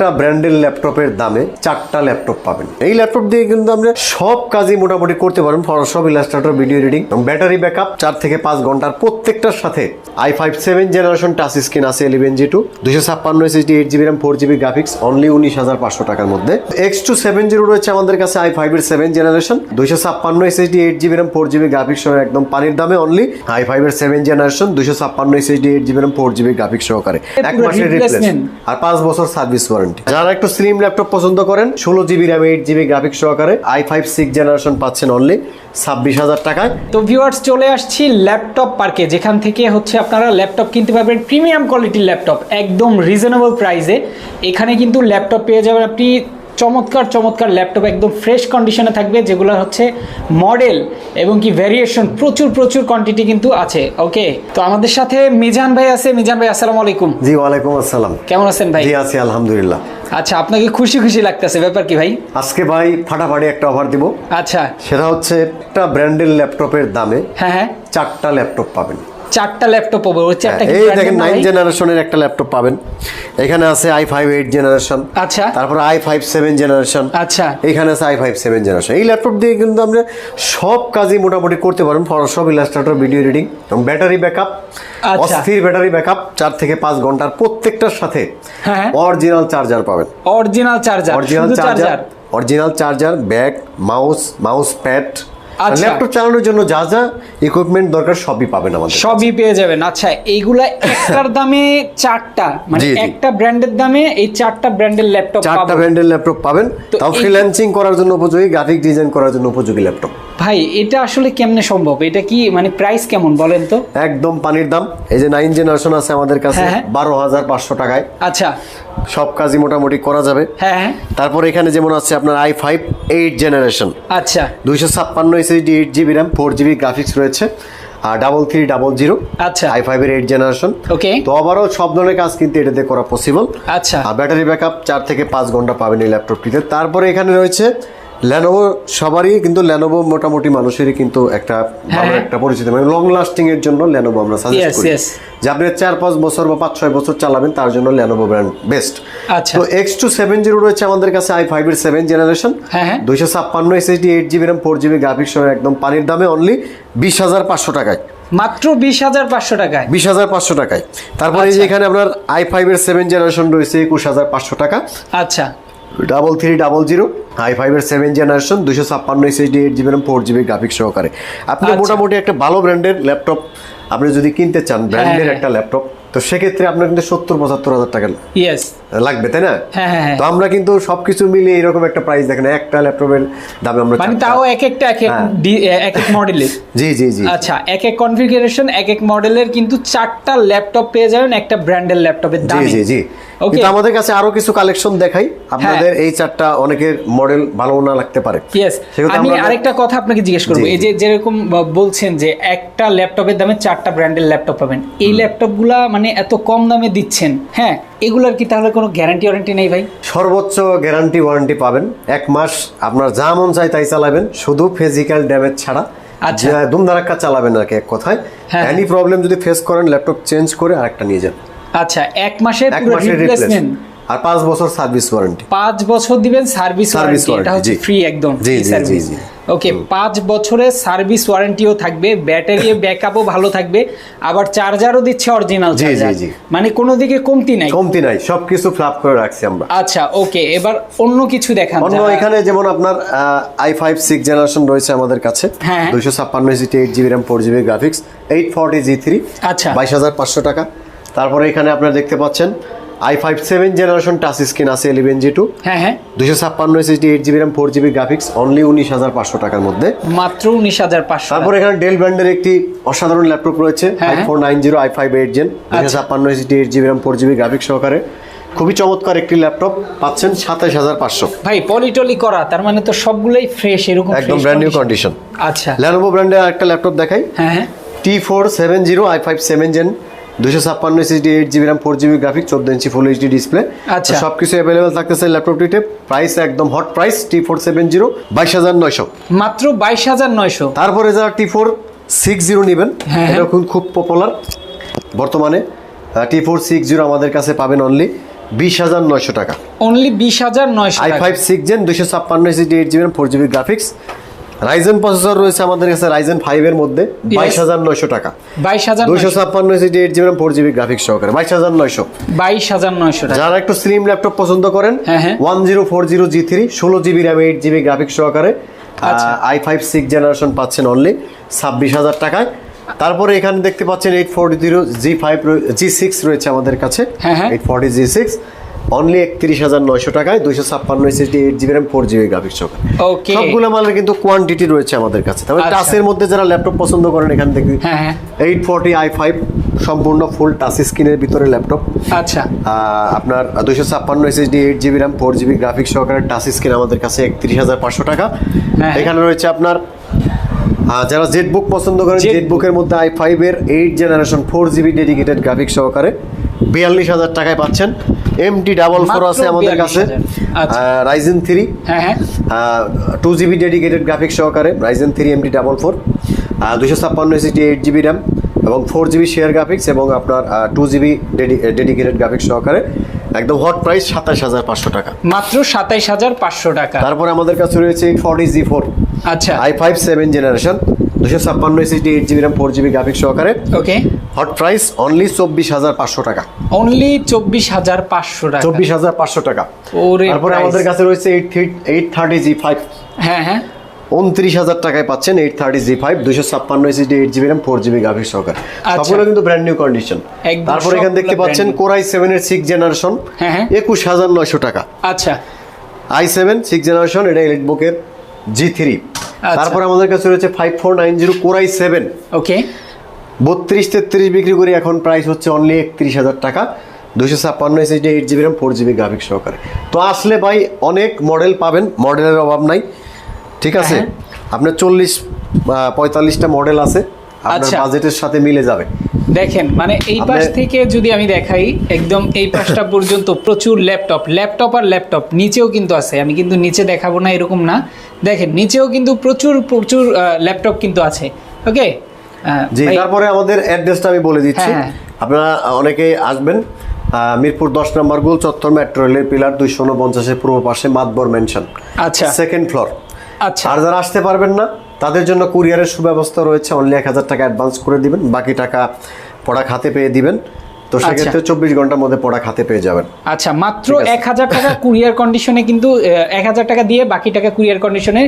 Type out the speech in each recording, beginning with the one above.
একটা ব্র্যান্ডের ল্যাপটপের দামে চারটা ল্যাপটপ পাবেন। এই ল্যাপটপ দিয়ে কিন্তু আমরা সব কাজই মোটামুটি করতে পারেন Photoshop Illustrator video editing battery backup চার থেকে পাঁচ ঘণ্টার প্রত্যেকটার সাথে I five seven generation touch screen আছে ইলেভেন জি টু দুশো ছাপ্পান্ন SSD eight GB RAM four GB graphics only উনিশ হাজার পাঁচশো টাকার মধ্যে। এক্স টু সেভেন জিরো রয়েছে আমাদের কাছে আই ফাইভ এর সেভেন জেনারেশন দুশো ছাপ্পান্ন SSD eight GB RAM four GB graphics সহ একদম পানির দামে অনলি আই ফাইভ এর সেভেন জেনারেশন দুশো ছাপ্পান্ন SSD eight GB RAM four GB graphics সহকারে। এক মাসের replacement। রিপ্লেস আর পাঁচ বছর সার্ভিস ওয়ারেন্টি যারা একটু স্লিম ল্যাপটপ পছন্দ করেন, ষোলো GB RAM eight GB graphics সহকারে আই ফাইভ সিক্স জেনারেশন পাচ্ছেন অনলি ছাব্বিশ হাজার টাকায়। তো ভিউয়ার্স চলে আসছি ল্যাপটপ পার্কে যেখান থেকে হচ্ছে আপনারা ল্যাপটপ কিনতে পারবেন প্রিমিয়াম কোয়ালিটির ল্যাপটপ একদম রিজনেবল প্রাইসে এখানে কিন্তু ল্যাপটপ পেয়ে যাবেন আপনি চমৎকার চমৎকার ল্যাপটপ একদম ফ্রেশ কন্ডিশনে থাকবে যেগুলো হচ্ছে মডেল এবং কি ভ্যারিয়েশন প্রচুর প্রচুর কোয়ান্টিটি কিন্তু আছে ওকে তো আমাদের সাথে মিজান ভাই আছে। মিজান ভাই আসসালামু আলাইকুম। জি ওয়ালাইকুম আসসালাম। কেমন আছেন ভাই? জি আছি আলহামদুলিল্লাহ। আচ্ছা আপনাকে খুশি খুশি লাগতেছে ব্যাপার কি ভাই? আজকে ভাই ফাটাফাটি একটা অফার দিব। আচ্ছা। সেটা হচ্ছে একটা ব্র্যান্ডের ল্যাপটপের দামে হ্যাঁ হ্যাঁ। চারটা ল্যাপটপ পাবেন। চারটা ল্যাপটপ পাবো ওই চারটা কি এই দেখেন নাইন জেনারেশনের একটা ল্যাপটপ পাবেন এখানে আছে আই ফাইভ এইট জেনারেশন আচ্ছা তারপর আই ফাইভ সেভেন জেনারেশন আচ্ছা এখানে আছে আই ফাইভ সেভেন জেনারেশন এই ল্যাপটপ দিয়ে কিন্তু আমরা সব কাজই মোটামুটি করতে পারেন ফটোশপ ইলাস্ট্রেটর ভিডিও এডিটিং এবং ব্যাটারি ব্যাকআপ আচ্ছা। অস্থির ব্যাটারি ব্যাকআপ চার থেকে পাঁচ ঘণ্টার প্রত্যেকটার সাথে হ্যাঁ। অরিজিনাল চার্জার পাবেন original charger original charger original charger bag mouse mouse pad. Laptop চালানোর জন্য যা যা ইকুইপমেন্ট দরকার সবই পাবেন আমাদের সবই পেয়ে যাবেন। আচ্ছা এইগুলা একটার দামে চারটা? মানে। একটা ব্র্যান্ডের দামে এই চারটা ব্র্যান্ডের ল্যাপটপ চারটা ব্র্যান্ডের ল্যাপটপ পাবেন। তাও ফ্রিল্যান্সিং করার জন্য উপযোগী গ্রাফিক ডিজাইন করার জন্য উপযোগী ল্যাপটপ ভাই এটা আসলে কেমনে সম্ভব? এটা কি মানে প্রাইস কেমন বলেন তো? একদম পানির দাম। এই যে নাইন জেনারেশন আছে আমাদের কাছে হ্যাঁ, হ্যাঁ। বারো হাজার পাঁচশো টাকায়। আচ্ছা। সব কাজই মোটামুটি করা যাবে। হ্যাঁ হ্যাঁ। তারপর এখানে যেমন আছে আপনার আই ফাইভ এইট জেনারেশন আচ্ছা। দুইশো ছাপ্পান্ন SSD eight GB RAM four GB graphics রয়েছে আর ডাবল থ্রি ডাবল জিরো আচ্ছা। আই ফাইভের এইট জেনারেশন ওকে তো আবারও সব ধরনের কাজ কিন্তু এটাতে করা পসিবল আচ্ছা। আর ব্যাটারি ব্যাকআপ চার থেকে পাঁচ ঘণ্টা পাবেন এই ল্যাপটপটিতে তারপরে এখানে রয়েছে ল্যানোভো সবারই কিন্তু ল্যানোভো মোটামুটি মানুষেরই কিন্তু একটা ভালো হ্যাঁ। একটা পরিচিত। মানে লং লাস্টিং এর জন্য ল্যানোভো আমরা সাজেস্ট করি. যে আপনি চার পাঁচ বছর বা পাঁচ ছয় বছর চালাবেন তার জন্য ল্যানোভো ব্র্যান্ড বেস্ট আচ্ছা। তো এক্স টু সেভেন জিরো রয়েছে আমাদের কাছে আই ফাইভ এর সেভেন জেনারেশন হ্যাঁ, হ্যাঁ। দুইশো ছাপ্পান্ন SSD eight GB RAM four GB graphics সহ একদম পানির দামে অনলি বিশ হাজার পাঁচশো টাকায়। মাত্র বিশ হাজার পাঁচশো টাকায়? বিশ হাজার পাঁচশো টাকায়। তারপরে এই যে আচ্ছা। এখানে আপনার আই ফাইভ এর সেভেন জেনারেশন রয়েছে একুশ হাজার পাঁচশো টাকা। আচ্ছা। Double three double zero I five এর সেভেন জেনারেশন দুশো ছাপ্পান্ন SSD eight GB four GB graphics সহকারে। আপনি আচ্ছা। মোটামুটি একটা ভালো ব্র্যান্ডের ল্যাপটপ আপনি যদি কিনতে চান ব্র্যান্ডের হ্যাঁ। একটা ল্যাপটপ তো সেক্ষেত্রে আপনার কিন্তু সত্তর পঁচাত্তর হাজার টাকা লাগবে তাই না? হ্যাঁ হ্যাঁ তো আমরা কিন্তু সবকিছু মিলিয়ে এরকম একটা প্রাইস দেখেন একটা ল্যাপটপের দামে আমরা মানে তাও এক একটা এক এক এক মডেলের জি জি জি। আচ্ছা এক এক কনফিগারেশন এক এক মডেলের কিন্তু চারটা ল্যাপটপ পেয়ে যাবেন একটা ব্র্যান্ডের ল্যাপটপের জি দামে। জি জি। ওকে কিন্তু আমাদের কাছে আরও কিছু কালেকশন দেখাই। আপনাদের এই চারটা অনেকের মডেল ভালো না লাগতে পারে। ইয়েস আমি আরেকটা কথা আপনাকে জিজ্ঞেস করব। এই যে যেরকম বলছেন যে একটা ল্যাপটপের দামে চারটা ব্র্যান্ডের ল্যাপটপ পাবেন। এই ল্যাপটপগুলা মানে এত কম দামে দিচ্ছেন হ্যাঁ? এগুলার কি তাহলে কোনো গ্যারান্টি ওয়ারেন্টি নেই ভাই? সর্বোচ্চ গ্যারান্টি ওয়ারেন্টি পাবেন। এক মাস আপনার যা মন চাই তাই চালাবেন। শুধু ফিজিক্যাল ড্যামেজ ছাড়া। আচ্ছা। যে দুমধারাক্কা চালাবেন আর কি এক কথায়। হ্যাঁ। এনি প্রবলেম যদি ফেস করেন ল্যাপটপ চেঞ্জ করে আরেকটা নিয়ে যান। আচ্ছা এক মাসের এক মাসের রিপ্লেসমেন্ট আর পাঁচ বছর সার্ভিস ওয়ারেন্টি পাঁচ বছর দিবেন সার্ভিস ওয়ারেন্টি এটা হচ্ছে ফ্রি একদম জি, জি, জি। ওকে পাঁচ বছরের সার্ভিস ওয়ারেন্টিও থাকবে ব্যাটারি ব্যাকআপও ভালো থাকবে আবার চার্জারও দিচ্ছে অরিজিনাল জি, জি, চার্জার জি। মানে কোনো দিকে কমতি নাই। কমতি নাই সবকিছু ফ্লাপ করে রাখছি আমরা। আচ্ছা ওকে এবার অন্য কিছু দেখান। অন্য এখানে যেমন আপনার আই ফাইভ সিক্স জেনারেশন রয়েছে আমাদের কাছে। হ্যাঁ। দুইশো ছাপ্পান্ন GT eight GB RAM four GB graphics eight forty G three আচ্ছা। বাইশ হাজার পাঁচশো টাকা। তারপরে এখানে আপনারা দেখতে পাচ্ছেন I five seven generation touch screen আছে ইলেভেন জি টু হ্যাঁ হ্যাঁ। দুশো ছাপ্পান্ন SSD eight GB RAM four GB graphics only উনিশ হাজার পাঁচশো টাকার মধ্যে। মাত্র উনিশ হাজার পাঁচশো তারপর এখানে ডেল ব্র্যান্ডের একটি অসাধারণ ল্যাপটপ রয়েছে five four nine zero I five eight gen দুশো। ছাপ্পান্ন SSD eight GB RAM four GB graphics সহকারে। খুবই চমৎকার একটি ল্যাপটপ পাচ্ছেন সাতাশ হাজার পাঁচশো। ভাই পলিটলি করা তার মানে তো সবগুলোই ফ্রেশ এরকম একদম ব্র্যান্ড নিউ কন্ডিশন আচ্ছা। ল্যানোভো ব্র্যান্ডের একটা ল্যাপটপ দেখাই। হ্যাঁ হ্যাঁ। T four seven zero I five seven gen দুশো ছাপ্পান্ন eight GB RAM four GB graphic চোদ্দ ইঞ্চি ফুল এইচডি ডিসপ্লে আচ্ছা। সব কিছু অ্যাভেলেবেল থাকতেছে ল্যাপটপটিতে প্রাইস একদম hot price T four seven zero বাইশ হাজার নয়শো। মাত্র বাইশ হাজার নয়শো। তারপরে যারা টি ফোর সিক্স জিরো নেবেন। এটা খুব পপুলার বর্তমানে টি ফোর সিক্স জিরো আমাদের কাছে পাবেন অনলি বিশ হাজার নয়শো টাকা। অনলি বিশ হাজার নয়শো আই ফাইভ সিক্স জেন দুশো ছাপ্পান্ন eight GB four GB graphics Ryzen processor রয়েছে আমাদের কাছে রাইজেন ফাইভের মধ্যে বাইশ হাজার নয়শো টাকা। বাইশ হাজার দুশো ছাপ্পান্ন SSD eight GB four GB graphics সহকারে বাইশ হাজার নয়শো। বাইশ হাজার নয়শো টাকা। যারা একটু স্লিম ল্যাপটপ পছন্দ করেন হ্যাঁ, হ্যাঁ। One zero four zero G three ষোলো GB RAM eight GB graphics সহকারে। আই ফাইভ সিক্স জেনারেশন পাচ্ছেন অনলি ছাব্বিশ হাজার টাকায়। তারপরে এখানে দেখতে পাচ্ছেন eight forty zero G five G six রয়েছে আমাদের কাছে। হ্যাঁ, হ্যাঁ। Eight forty G six only একত্রিশ হাজার নয়শো টাকায় দুইশো ছাপ্পান্ন SSD eight GB RAM four GB graphics okay সবগুলো মালের কিন্তু কোয়ান্টিটি রয়েছে আমাদের কাছে। তবে আচ্ছা। টাচের মধ্যে যারা ল্যাপটপ পছন্দ করেন এখান থেকে হ্যাঁ হ্যাঁ। এইট ফোরটি আই ফাইভ সম্পূর্ণ ফুল টাচ স্ক্রিনের ভিতরে ল্যাপটপ আচ্ছা। আপনার দুইশো ছাপ্পান্ন SSD eight GB RAM four GB graphics সহকারে টাচ স্ক্রিন আমাদের কাছে একত্রিশ হাজার পাঁচশো টাকা। হ্যাঁ। এখানে রয়েছে আপনার যারা জেড বুক পছন্দ করেন জেড বুকের মধ্যে আই ফাইভ এর eight generation four GB dedicated graphics সহকারে। বিয়াল্লিশ হাজার টাকায় পাচ্ছেন। এমটি ডাবল ফোর আছে আমাদের কাছে। 42,000। রাইজেন থ্রি হ্যাঁ হ্যাঁ। টু জিবি ডেডিকেটেড গ্রাফিক্স সহকারে Ryzen three MT double four দুশো ছাপ্পান্ন সিটি এইট জিবি র্যাম এবং ফোর জিবি শেয়ার গ্রাফিক্স এবং আপনার টু জিবি ডেডিকেটেড গ্রাফিক্স সহকারে একদম হট প্রাইস সাতাশ হাজার পাঁচশো টাকা। মাত্র সাতাইশ হাজার পাঁচশো টাকা। তারপরে আমাদের কাছে রয়েছে ফর্টি জি ফোর আচ্ছা। আই ফাইভ সেভেন জেনারেশন দুশো ছাপ্পান্ন SSD eight GB RAM four GB graphics সহকারে। ওকে হট প্রাইস অনলি চব্বিশ হাজার পাঁচশো টাকা। অনলি চব্বিশ হাজার পাঁচশো টাকা। চব্বিশ হাজার পাঁচশো টাকা। তারপরে আমাদের কাছে রয়েছে eight eight thirty G five হ্যাঁ হ্যাঁ। উনত্রিশ হাজার টাকায় পাচ্ছেন এইট থার্টি জি ফাইভ দুশো ছাপ্পান্ন SSD eight GB RAM four GB graphics সহকারে। সবগুলো কিন্তু ব্র্যান্ড নিউ কন্ডিশন তারপর এখানে দেখতে পাচ্ছেন কোরাই সেভেন এর সিক্স জেনারেশন হ্যাঁ, হ্যাঁ। একুশ হাজার নয়শো টাকা। আচ্ছা। আই সেভেন সিক্স জেনারেশন এটা বুকের জি থ্রি। তারপর আমাদের কাছে রয়েছে five four nine zero Core i seven okay বত্রিশ তেত্রিশ বিক্রি করি এখন প্রাইস হচ্ছে অনলি একত্রিশ হাজার টাকা। দুশো ছাপ্পান্ন SSD eight GB RAM four GB graphics সহকারে। তো আসলে ভাই অনেক মডেল পাবেন মডেলের অভাব নাই। ঠিক আছে? হ্যাঁ। আপনার চল্লিশ পঁয়তাল্লিশটা মডেল আছে আপনার আচ্ছা। বাজেটের সাথে মিলে যাবে। দেখেন মানে এই পাশ থেকে যদি আমি দেখাই একদম এই পাশটা পর্যন্ত প্রচুর ল্যাপটপ ল্যাপটপ আর ল্যাপটপ নিচেও কিন্তু আছে। আমি কিন্তু নিচে দেখাবো না এরকম না। দেখেন নিচেও কিন্তু প্রচুর প্রচুর ল্যাপটপ কিন্তু আছে ওকে জি তারপরে আমাদের অ্যাড্রেসটা আমি বলে দিচ্ছি। হ্যাঁ, হ্যাঁ। আপনারা অনেকেই আসবেন মিরপুর দশ নম্বর গোল চত্বর মেট্রো রেলের পিলার দুইশো উনপঞ্চাশের পূর্ব পাশে মাতবর মেনশন আচ্ছা। সেকেন্ড ফ্লোর আচ্ছা। আর যারা আসতে পারবেন না তাদের জন্য কুরিয়ারের সুব্যবস্থা রয়েছে অনলি এক হাজার টাকা অ্যাডভান্স করে দিবেন বাকি টাকা পড়া খাতে পেয়ে দিবেন। তো সেক্ষেত্রে চব্বিশ ঘণ্টার মধ্যে পড়া খাতে পেয়ে যাবেন। আচ্ছা মাত্র এক হাজার টাকা কুরিয়ার কন্ডিশনে কিন্তু এক হাজার টাকা দিয়ে বাকি টাকা কুরিয়ার কন্ডিশনে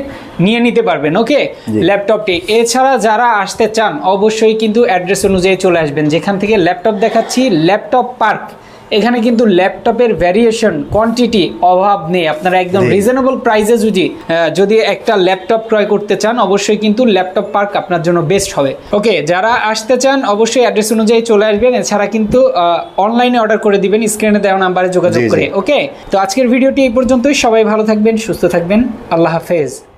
নিয়ে নিতে পারবেন ওকে। ল্যাপটপটি। এছাড়া যারা আসতে চান অবশ্যই কিন্তু অ্যাড্রেস অনুযায়ী চলে আসবেন। যেখান থেকে ল্যাপটপ দেখাচ্ছি ল্যাপটপ পার্ক। এখানে কিন্তু ল্যাপটপের ভ্যারিয়েশন কোয়ান্টিটি অভাব নেই। আপনারা একদম রিজনেবল প্রাইসে যদি যদি একটা ল্যাপটপ ক্রয় করতে চান অবশ্যই কিন্তু ল্যাপটপ পার্ক আপনার জন্য বেস্ট হবে। ওকে যারা আসতে চান অবশ্যই অ্যাড্রেস অনুযায়ী চলে আসবেন। এছাড়া কিন্তু অনলাইনে অর্ডার করে দিবেন স্ক্রিনে দেওয়া নাম্বারে যোগাযোগ। করে। ওকে তো আজকের ভিডিওটি এই পর্যন্তই। সবাই ভালো থাকবেন সুস্থ থাকবেন। আল্লাহ হাফেজ।